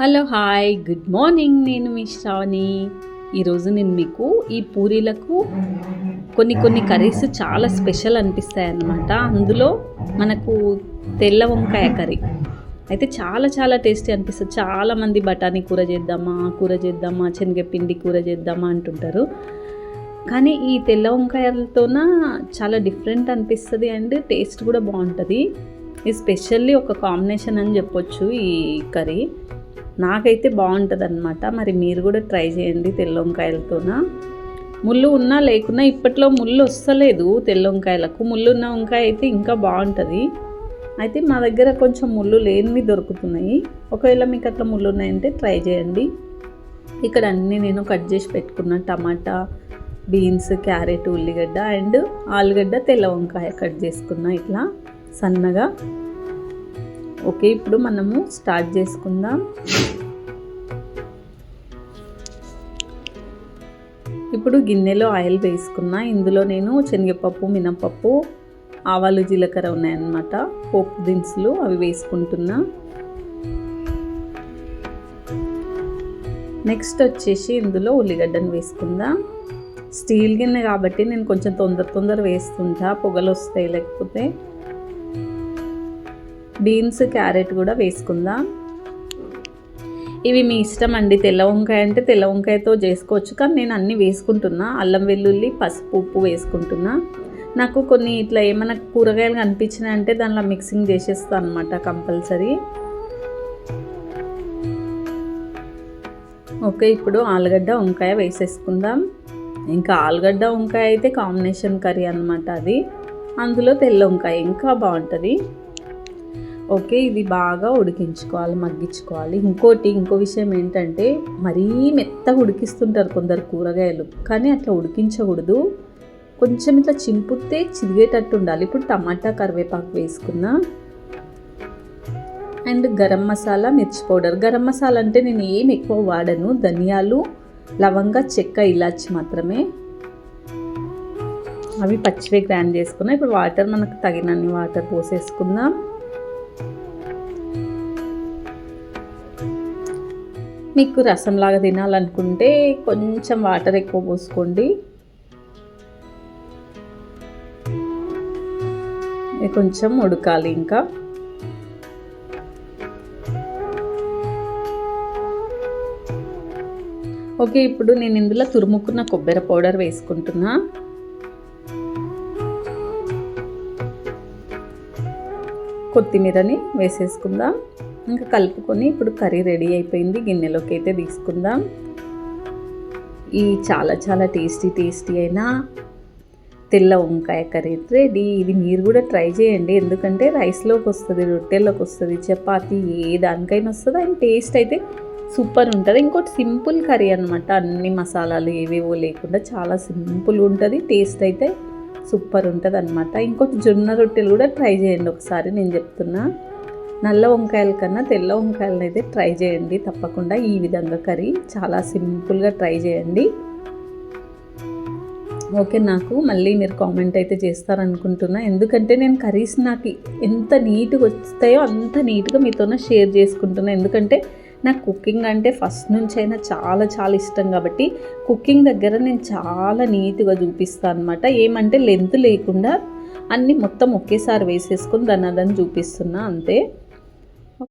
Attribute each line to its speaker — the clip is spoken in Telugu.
Speaker 1: Hello hi good morning. నేను మీ శ్రావణి. ఈరోజు నేను మీకు ఈ పూరీలకు కొన్ని కొన్ని కర్రీస్ చాలా స్పెషల్ అనిపిస్తాయి అన్నమాట అందులో మనకు తెల్ల వంకాయ కర్రీ. అయితే చాలా చాలా టేస్టీ అనిపిస్తుంది. చాలామంది బఠానీ కూర చేద్దామా కూర చేద్దామా శనగపిండి కూర చేద్దామా అంటుంటారు. కానీ ఈ తెల్ల వంకాయలతోన చాలా డిఫరెంట్ అనిపిస్తుంది అండ్ టేస్ట్ కూడా బాగుంటుంది. ఇది స్పెషల్లీ ఒక కాంబినేషన్ అని చెప్పొచ్చు ఈ కర్రీ. నాకైతే బాగుంటుంది అనమాట మరి మీరు కూడా ట్రై చేయండి తెల్ల వంకాయలతోన ముళ్ళు ఉన్నా లేకున్నా ఇప్పట్లో ముళ్ళు వస్తలేదు తెల్ల వంకాయలకు ముళ్ళు ఉన్న వంకాయ అయితే ఇంకా బాగుంటుంది. అయితే మా దగ్గర కొంచెం ముళ్ళు లేనివి దొరుకుతున్నాయి. ఒకవేళ మీకు అట్లా ముళ్ళు ఉన్నాయంటే ట్రై చేయండి. ఇక్కడ అన్నీ నేను కట్ చేసి పెట్టుకున్న టమాటా బీన్స్ క్యారెట్ ఉల్లిగడ్డ అండ్ ఆలుగడ్డ తెల్ల వంకాయ కట్ చేసుకున్నా ఇట్లా సన్నగా. ఓకే ఇప్పుడు మనము స్టార్ట్ చేసుకుందాం. ఇప్పుడు గిన్నెలో ఆయిల్ వేసుకున్నా ఇందులో నేను శనగపప్పు మినపప్పు ఆవాలు జీలకర్ర ఉన్నాయన్నమాట. పోపు దినుసులు అవి వేసుకుంటున్నా. నెక్స్ట్ వచ్చేసి ఇందులో ఉల్లిగడ్డను వేసుకుందాం. స్టీల్ గిన్నె కాబట్టి నేను కొంచెం తొందర తొందర వేస్తుంటా పొగలు వస్తాయి లేకపోతే. బీన్స్ క్యారెట్ కూడా వేసుకుందాం. ఇవి మీ ఇష్టం అండి. తెల్ల వంకాయ అంటే తెల్ల వంకాయతో చేసుకోవచ్చు కానీ నేను అన్నీ వేసుకుంటున్నా. అల్లం వెల్లుల్లి పసుపు ఉప్పు వేసుకుంటున్నా. నాకు కొన్ని ఇట్లా ఏమైనా కూరగాయలు కనిపించినాయంటే దానిలో మిక్సింగ్ చేసేస్తాను అనమాట కంపల్సరీ. ఓకే ఇప్పుడు ఆలుగడ్డ వంకాయ వేసేసుకుందాం. ఇంకా ఆలుగడ్డ వంకాయ అయితే కాంబినేషన్ కర్రీ అనమాట అది. అందులో తెల్ల వంకాయ ఇంకా బాగుంటుంది. ఓకే ఇది బాగా ఉడికించుకోవాలి మగ్గించుకోవాలి. ఇంకోటి ఇంకో విషయం ఏంటంటే మరీ మెత్తగా ఉడికిస్తుంటారు కొందరు కూరగాయలు. కానీ అట్లా ఉడికించకూడదు. కొంచెం ఇట్లా చింపుతే చిరిగేటట్టు ఉండాలి. ఇప్పుడు టమాటా కరివేపాకు వేసుకున్నా. అండ్ గరం మసాలా మిర్చి పౌడర్. గరం మసాలా అంటే నేను ఏం ఎక్కువ వాడను. ధనియాలు లవంగ చెక్క ఇలాచి మాత్రమే. అవి పచ్చివే గ్రైండ్ చేసుకున్నాం. ఇప్పుడు వాటర్ మనకు తగినన్ని వాటర్ పోసేసుకుందాం. మీకు రసంలాగా తినాలనుకుంటే కొంచెం వాటర్ ఎక్కువ పోసుకోండి. కొంచెం ఉడకాలి ఇంకా. ఓకే ఇప్పుడు నేను ఇందులో తురుముకున్న కొబ్బరి పౌడర్ వేసుకుంటున్నా. కొత్తిమీరని వేసేసుకుందాం. ఇంకా కలుపుకొని ఇప్పుడు కర్రీ రెడీ అయిపోయింది. గిన్నెలోకి అయితే తీసుకుందాం. ఈ చాలా చాలా టేస్టీ టేస్టీ అయినా తెల్ల వంకాయ కర్రీ రెడీ. ఇది మీరు కూడా ట్రై చేయండి. ఎందుకంటే రైస్లోకి వస్తుంది రొట్టెల్లోకి వస్తుంది చపాతి ఏ దానికైనా వస్తుంది. అండ్ టేస్ట్ అయితే సూపర్ ఉంటుంది. ఇంకోటి సింపుల్ కర్రీ అనమాట అన్ని మసాలాలు ఏవేవో లేకుండా చాలా సింపుల్ ఉంటుంది. టేస్ట్ అయితే సూపర్ ఉంటుంది అనమాట ఇంకోటి జొన్న రొట్టెలు కూడా ట్రై చేయండి. ఒకసారి నేను చెప్తున్నా. నల్ల వంకాయల కన్నా తెల్ల వంకాయలను అయితే ట్రై చేయండి. తప్పకుండా ఈ విధంగా కర్రీ చాలా సింపుల్గా ట్రై చేయండి. ఓకే నాకు మళ్ళీ మీరు కామెంట్ అయితే చేస్తారనుకుంటున్నా. ఎందుకంటే నేను కర్రీస్ నాకు ఎంత నీట్గా వస్తాయో అంత నీట్గా మీతోనే షేర్ చేసుకుంటున్నా. ఎందుకంటే నాకు కుకింగ్ అంటే ఫస్ట్ నుంచి అయినా చాలా చాలా ఇష్టం కాబట్టి కుకింగ్ దగ్గర నేను చాలా నీట్గా చూపిస్తాను అనమాట ఏమంటే లెంత్ లేకుండా అన్నీ మొత్తం ఒకేసారి వేసేసుకొని దాన్ని అదని చూపిస్తున్నా అంతే.